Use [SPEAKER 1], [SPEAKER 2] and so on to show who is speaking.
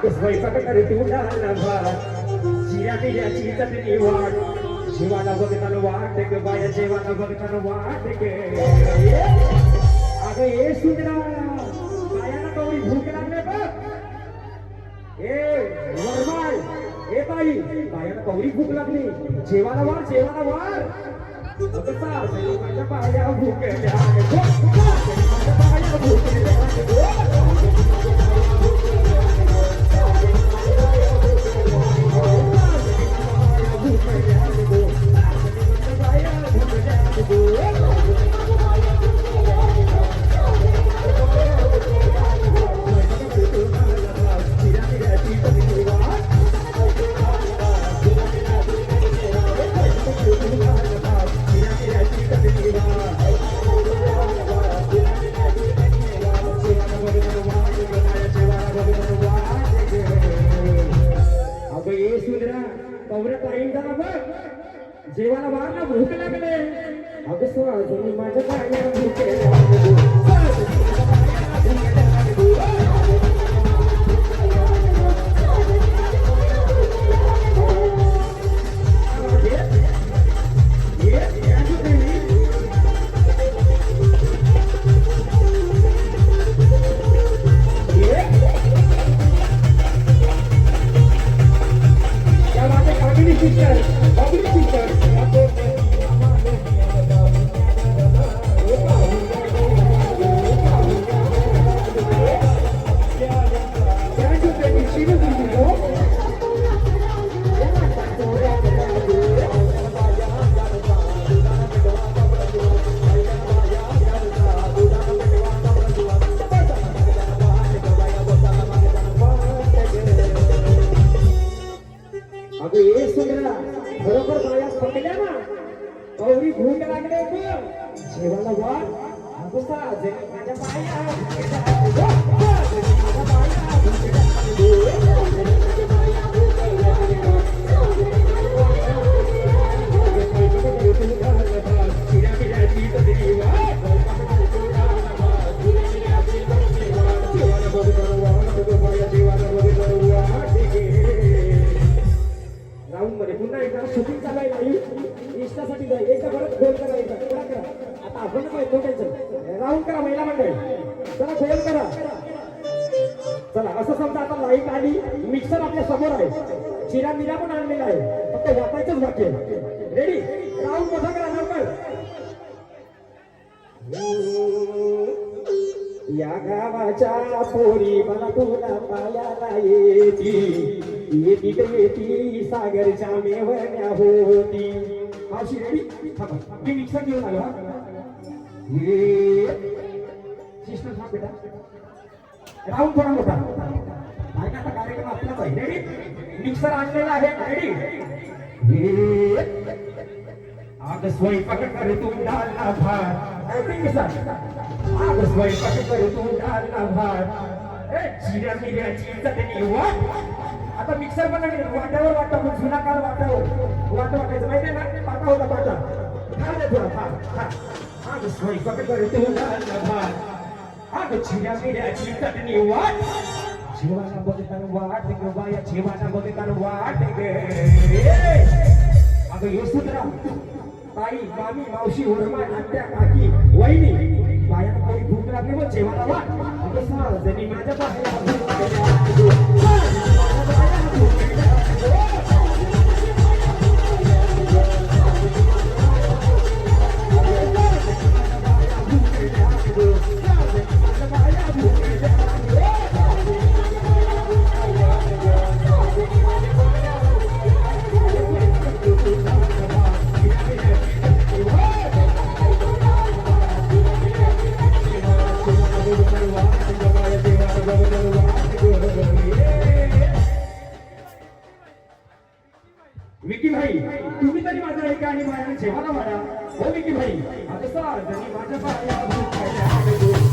[SPEAKER 1] आग स्वयंपाक करे तू डाळला भात शिऱ्या बिऱ्याची वाट शिवाला बघताना वाट ग बाया जेवाला बघताना वाट ग अगं ये सुंदरा बायाला कवडी भूक लागले. बघ ए वरमाळ ए बाई बायाला कवडी भूक लागली जेवाला वार जेवाला वार अगं माझ्या बाया भूकल्या माझ्या सुंदरा कवरे बघ जेवायला वार ना भूक लागले। अगं स्वाजनी माझ्या पाया भूक है काबिली बरोबर बाया थकल्या ना कवरी भूक लागले बघ जेवायला वा अगं साजे माझ्या बाया भुकेल्या. माझ्या बाया एकदा चालू आहे जाईल एकदा परत गोल करा एकदा करा. आता आपण काय टेन्शन राऊंड करा महिला मंडळ. चला गोल करा. चला असं समजा आता लाइट आली मिक्सर आपल्यासमोर आहे. चिरा मिरा पण आणलेला आहे. फक्त वाचायचंच बाकी आहे. रेडी राऊंड मोठा करा लवकर. या गावाच्या पोरी मला तुला पाया येती येती ग येती सागरच्या मेवण्या होती. मावशी रेडी थांबा. मी मिक्सर घेऊन आलो हा. सिस्टर थांब बेटा. राऊंड थोडा मोठा. ऐका आता कार्यक्रम आपलाच आहे रेडी मिक्सर आणलेला आहे. रेडी आग स्वयंपाक करतो तू डालना भात. ऐकते आग स्वयंपाक करतो तू डालना भात. ए मिऱ्याची चटणी वाट. आता मिक्सर पण नाही वाट्यावर वाटतो पण जुना काळ वाटावर वाट वाटायचं. माहिती आहे ना पाटा होता पाटा. थांब दे थोडा थांब थांब आग स्वयंपाक कर आग जिऱ्या मिऱ्याची चटणी वाट. जीवाना बघताना वाट ग बाया जीवाना बघताना वाट ग. अगं यशोधरा ताई मामी मावशी उर्मा आत्या काकी वहिनी बाया कोणी भूक लागली मग जेवायला वाट. अगं माझ्या बाहेर. विकी भाई तुम्ही तरी माझं ऐका आणि माझ्या जेवायला वाढा? हो विकी भाई. आता साजनी माझ्या